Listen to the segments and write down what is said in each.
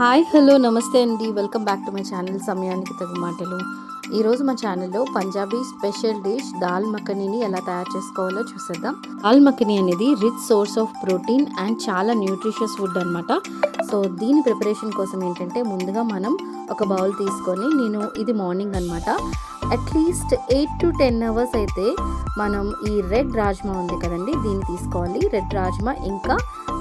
Hi hello నమస్తే అండి. Welcome back to my channel సమయానికి తగు మాటలు ఈరోజు మా ఛానల్లో పంజాబీ స్పెషల్ డిష్ దాల్ మఖనీని ఎలా తయారు చేసుకోవాలో చూసేద్దాం. దాల్ మఖనీ అనేది rich source of protein and చాలా న్యూట్రిషియస్ ఫుడ్ అనమాట సో దీని ప్రిపరేషన్ కోసం ఏంటంటే ముందుగా మనం ఒక బౌల్ తీసుకొని నేను ఇది మార్నింగ్ అనమాట at least eight to ten hours అయితే మనం ఈ రెడ్ రాజ్మా ఉంది కదండి దీన్ని తీసుకోవాలి. రెడ్ రాజ్మా ఇంకా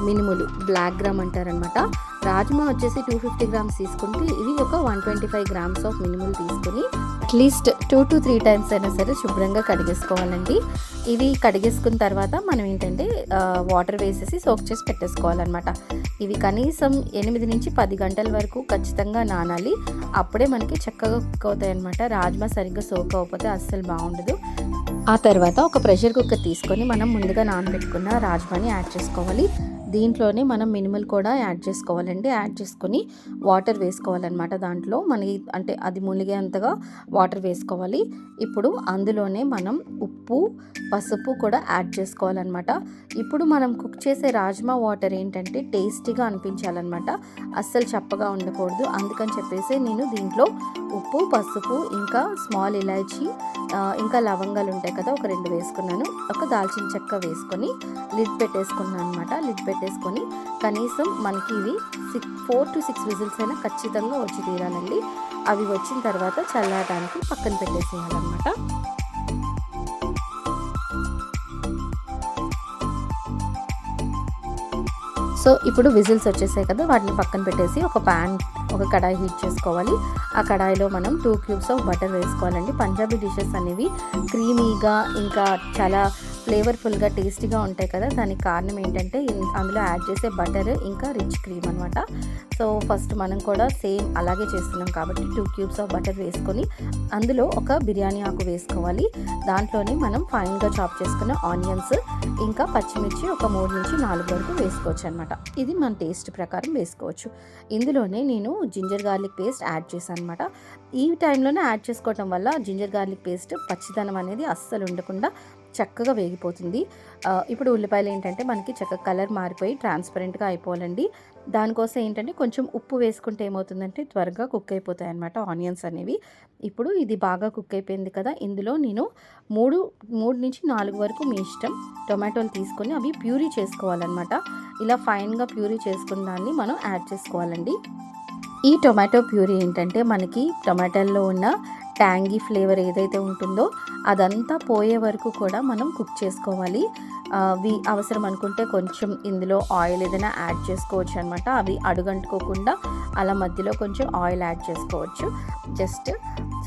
మినుములు బ్లాక్ గ్రామ్ అంటారనమాట రాజ్మా వచ్చేసి టూ ఫిఫ్టీ గ్రామ్స్ తీసుకుంటే ఇది ఒక one twenty five grams of మినుములు తీసుకుని at least two to three times అయినా సరే శుభ్రంగా కడిగేసుకోవాలండి. ఇవి కడిగేసుకున్న తర్వాత మనం ఏంటంటే వాటర్ వేసేసి సోక్ చేసి పెట్టేసుకోవాలన్నమాట. ఇవి కనీసం ఎనిమిది నుంచి పది గంటల వరకు ఖచ్చితంగా నానాలి. అప్పుడే మనకి చక్కగా కుక్ అవుతాయి అనమాట రాజ్మా సరిగ్గా సోక్ అవ్వకపోతే అస్సలు బాగుండదు. ఆ తర్వాత ఒక ప్రెషర్ కుక్కర్ తీసుకొని మనం ముందుగా నానబెట్టుకున్న రాజ్మాని యాడ్ చేసుకోవాలి. దీంట్లోనే మనం మినిమల్ కూడా యాడ్ చేసుకోవాలండి. యాడ్ చేసుకొని వాటర్ వేసుకోవాలన్నమాట దాంట్లో. మనకి అంటే అది మునిగేంతగా వాటర్ వేసుకోవాలి. ఇప్పుడు అందులోనే మనం ఉప్పు పసుపు కూడా యాడ్ చేసుకోవాలన్నమాట. ఇప్పుడు మనం కుక్ చేసే రాజ్మా వాటర్ ఏంటంటే టేస్టీగా అనిపించాలన్నమాట. అస్సలు చప్పగా ఉండకూడదు. అందుకని చెప్పేసి నేను దీంట్లో ఉప్పు పసుపు ఇంకా స్మాల్ ఇలాచి ఇంకా లవంగాలు ఉంటాయి కదా ఒక రెండు వేసుకున్నాను. ఒక దాల్చిన చెక్క వేసుకొని లిడ్ పెట్టేసుకున్నాను అనమాట లిడ్ పెట్టేసుకొని కనీసం మనకి ఇవి six four to six whistles అయినా ఖచ్చితంగా వచ్చి తీరాలండి. అవి వచ్చిన తర్వాత చల్లడానికి పక్కన పెట్టేసేయాలన్నమాట. సో ఇప్పుడు విజిల్స్ వచ్చేసాయి కదా వాటిని పక్కన పెట్టేసి ఒక ప్యాన్ ఒక కడాయి హీట్ చేసుకోవాలి. ఆ కడాయిలో మనం టూ క్యూబ్స్ ఆఫ్ బటర్ వేసుకోవాలండి. పంజాబీ డిషెస్ అనేవి క్రీమీగా ఇంకా చాలా ఫ్లేవర్ఫుల్గా టేస్టీగా ఉంటాయి కదా! దానికి కారణం ఏంటంటే అందులో యాడ్ చేసే బటర్ ఇంకా రిచ్ క్రీమ్ అనమాట సో ఫస్ట్ మనం కూడా సేమ్ అలాగే చేస్తున్నాం కాబట్టి టూ క్యూబ్స్ ఆఫ్ బటర్ వేసుకొని అందులో ఒక బిర్యానీ ఆకు వేసుకోవాలి. దాంట్లోనే మనం ఫైన్గా చాప్ చేసుకున్న ఆనియన్స్ ఇంకా పచ్చిమిర్చి ఒక మూడు నుంచి నాలుగు వరకు వేసుకోవచ్చు అనమాట ఇది మన టేస్ట్ ప్రకారం వేసుకోవచ్చు. ఇందులోనే నేను జింజర్ గార్లిక్ పేస్ట్ యాడ్ చేశాను అనమాట ఈ టైంలోనే యాడ్ చేసుకోవటం వల్ల జింజర్ గార్లిక్ పేస్ట్ పచ్చిదనం అనేది అస్సలు ఉండకుండా చక్కగా వేగిపోతుంది. ఇప్పుడు ఉల్లిపాయలు ఏంటంటే మనకి చక్కగా కలర్ మారిపోయి ట్రాన్స్పరెంట్గా అయిపోవాలండి. దానికోసం ఏంటంటే కొంచెం ఉప్పు వేసుకుంటే ఏమవుతుందంటే త్వరగా కుక్ అయిపోతాయి అనమాట ఆనియన్స్ అనేవి. ఇప్పుడు ఇది బాగా కుక్ అయిపోయింది కదా ఇందులో నేను మూడు మూడు నుంచి నాలుగు వరకు మీ ఇష్టం టొమాటోలు తీసుకొని అవి ప్యూరీ చేసుకోవాలన్నమాట. ఇలా ఫైన్గా ప్యూరీ చేసుకున్న దాన్ని మనం యాడ్ చేసుకోవాలండి. ఈ టొమాటో ప్యూరీ ఏంటంటే మనకి టొమాటోల్లో ఉన్న ట్యాంగీ ఫ్లేవర్ ఏదైతే ఉంటుందో అదంతా పోయే వరకు కూడా మనం కుక్ చేసుకోవాలి. అవి అవసరం అనుకుంటే కొంచెం ఇందులో ఆయిల్ ఏదైనా యాడ్ చేసుకోవచ్చు అనమాట అవి అడుగంటుకోకుండా అలా మధ్యలో కొంచెం ఆయిల్ యాడ్ చేసుకోవచ్చు. జస్ట్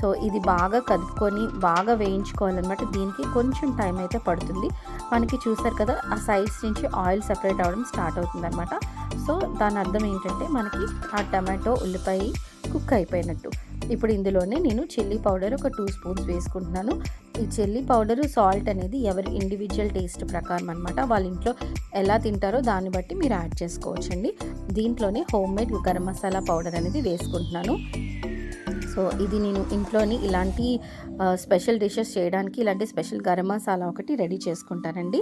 సో ఇది బాగా కదుపుకొని బాగా వేయించుకోవాలన్నమాట. దీనికి కొంచెం టైం అయితే పడుతుంది. మనకి చూసారు కదా ఆ సైడ్స్ నుంచి ఆయిల్ సెపరేట్ అవ్వడం స్టార్ట్ అవుతుంది అనమాట సో దాని అర్థం ఏంటంటే మనకి ఆ టమాటో ఉల్లిపాయ కుక్ అయిపోయినట్టు. ఇప్పుడు ఇందులోనే నేను చిల్లీ పౌడర్ ఒక టూ స్పూన్స్ వేసుకుంటున్నాను. ఈ చిల్లీ పౌడర్ సాల్ట్ అనేది ఎవరి ఇండివిజువల్ టేస్ట్ ప్రకారం అనమాట వాళ్ళ ఇంట్లో ఎలా తింటారో దాన్ని బట్టి మీరు యాడ్ చేసుకోవచ్చండి. దీంట్లోనే home made garam masala powder అనేది వేసుకుంటున్నాను. సో ఇది నేను ఇంట్లోని ఇలాంటి స్పెషల్ డిషెస్ చేయడానికి ఇలాంటి స్పెషల్ గరం మసాలా ఒకటి రెడీ చేసుకుంటానండి.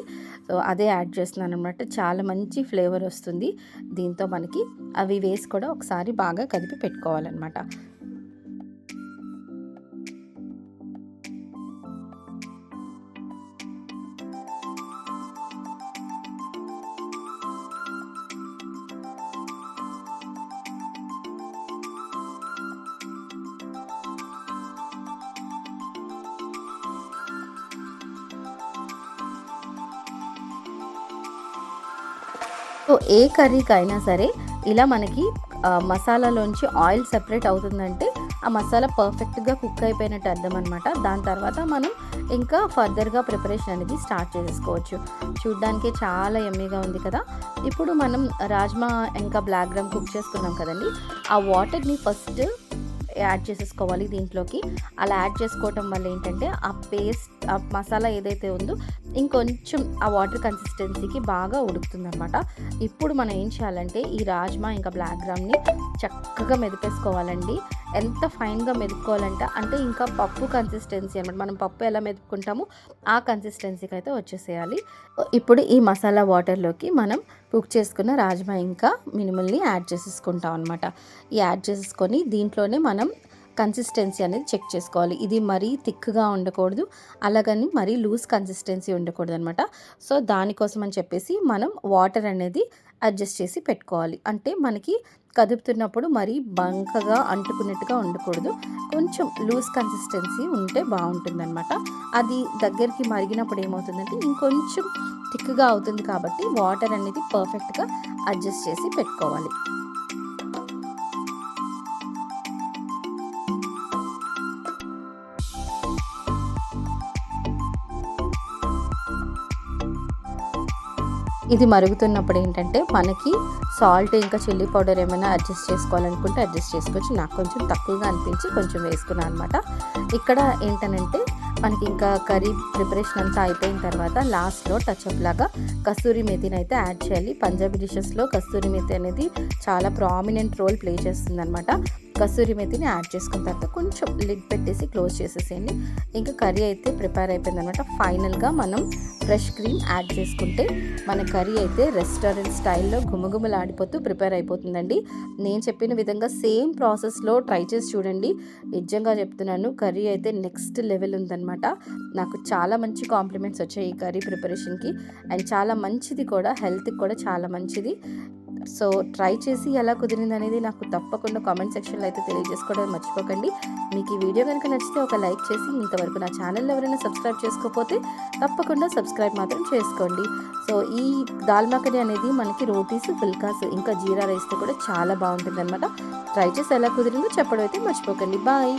సో అదే యాడ్ చేస్తున్నాను అనమాట చాలా మంచి ఫ్లేవర్ వస్తుంది. దీంతో మనకి అవి వేసి కూడా ఒకసారి బాగా కదిపి పెట్టుకోవాలన్నమాట. సో ఏ కర్రీకి అయినా సరే ఇలా మనకి మసాలాలోంచి ఆయిల్ సెపరేట్ అవుతుందంటే ఆ మసాలా పర్ఫెక్ట్గా కుక్ అయిపోయినట్టు అర్థం అనమాట దాని తర్వాత మనం ఇంకా ఫర్దర్గా ప్రిపరేషన్ అనేది స్టార్ట్ చేసుకోవచ్చు చూడ్డానికి చాలా ఎమ్మీగా ఉంది కదా. ఇప్పుడు మనం రాజ్మా ఇంకా బ్లాక్ గ్రామ్ కుక్ చేసుకున్నాం కదండి. ఆ వాటర్ని ఫస్ట్ యాడ్ చేసేసుకోవాలి దీంట్లోకి. అలా యాడ్ చేసుకోవటం వల్ల ఏంటంటే ఆ పేస్ట్ ఆ మసాలా ఏదైతే ఉందో ఇంకొంచెం ఆ వాటర్ కన్సిస్టెన్సీకి బాగా ఉడుకుతుందనమాట ఇప్పుడు మనం ఏం చేయాలంటే ఈ రాజ్మా ఇంకా బ్లాక్ గ్రామ్ని చక్కగా మెదిపేసుకోవాలండి. ఎంత ఫైన్గా మెదుపుకోవాలంటే అంటే ఇంకా పప్పు కన్సిస్టెన్సీ అనమాట మనం పప్పు ఎలా మెదుపుకుంటామో ఆ కన్సిస్టెన్సీకి అయితే వచ్చేసేయాలి. ఇప్పుడు ఈ మసాలా వాటర్లోకి మనం కుక్ చేసుకున్న రాజ్మా ఇంకా మినిమల్ని యాడ్ చేసేసుకుంటాం అనమాట ఈ యాడ్ చేసేసుకొని దీంట్లోనే మనం కన్సిస్టెన్సీ అనేది చెక్ చేసుకోవాలి. ఇది మరీ థిక్గా ఉండకూడదు అలాగని మరీ లూజ్ కన్సిస్టెన్సీ ఉండకూడదు అనమాట సో దానికోసం అని చెప్పేసి మనం వాటర్ అనేది అడ్జస్ట్ చేసి పెట్టుకోవాలి. అంటే మనకి కదుపుతున్నప్పుడు మరీ బంకగా అంటుకున్నట్టుగా ఉండకూడదు. కొంచెం లూజ్ కన్సిస్టెన్సీ ఉంటే బాగుంటుందన్నమాట. అది దగ్గరికి మరిగినప్పుడు ఏమవుతుందంటే ఇంకొంచెం థిక్గా అవుతుంది కాబట్టి వాటర్ అనేది పర్ఫెక్ట్గా అడ్జస్ట్ చేసి పెట్టుకోవాలి. ఇది మరుగుతున్నప్పుడు ఏంటంటే మనకి సాల్ట్ ఇంకా చిల్లీ పౌడర్ ఏమైనా అడ్జస్ట్ చేసుకోవాలనుకుంటే అడ్జస్ట్ చేసుకోవచ్చు. నాకు కొంచెం తక్కువగా అనిపించి కొంచెం వేసుకున్నాను అనమాట ఇక్కడ ఏంటనంటే మనకి ఇంకా కర్రీ ప్రిపరేషన్ అంతా అయిపోయిన తర్వాత లాస్ట్లో టచ్అప్ లాగా కస్తూరి మెతిని అయితే యాడ్ చేయాలి. పంజాబీ డిషెస్లో కస్తూరి మెతి అనేది చాలా ప్రామినెంట్ రోల్ ప్లే చేస్తుంది అనమాట కస్తూరి మెతిని యాడ్ చేసుకున్న తర్వాత కొంచెం లిడ్ పెట్టేసి క్లోజ్ చేసేసేయండి. ఇంకా కర్రీ అయితే ప్రిపేర్ అయిపోయింది అనమాట ఫైనల్గా మనం ఫ్రెష్ క్రీమ్ యాడ్ చేసుకుంటే మన కర్రీ అయితే రెస్టారెంట్ స్టైల్లో గుమగుమలాడిపోతూ ప్రిపేర్ అయిపోతుందండి. నేను చెప్పిన విధంగా సేమ్ ప్రాసెస్లో ట్రై చేసి చూడండి. నిజంగా చెప్తున్నాను కర్రీ అయితే నెక్స్ట్ లెవెల్ ఉందన్నమాట. నాకు చాలా మంచి కాంప్లిమెంట్స్ వచ్చాయి ఈ కర్రీ ప్రిపరేషన్కి. అండ్ చాలా మంచిది కూడా హెల్త్కి కూడా చాలా మంచిది. సో ట్రై చేసి ఎలా కుదిరింది అనేది నాకు తప్పకుండా కామెంట్ సెక్షన్లో అయితే తెలియజేసుకోవడం మర్చిపోకండి. మీకు ఈ వీడియో కనుక నచ్చితే ఒక లైక్ చేసి ఇంతవరకు నా ఛానల్లో ఎవరైనా సబ్స్క్రైబ్ చేసుకోకపోతే తప్పకుండా సబ్స్క్రైబ్ మాత్రం చేసుకోండి. సో ఈ దాల్ మఖని అనేది మనకి రోటీస్ ఫుల్కాస్ ఇంకా జీరా రైస్తో కూడా చాలా బాగుంటుంది అనమాట ట్రై చేసి ఎలా కుదిరిందో చెప్పడం అయితే మర్చిపోకండి. బాయ్!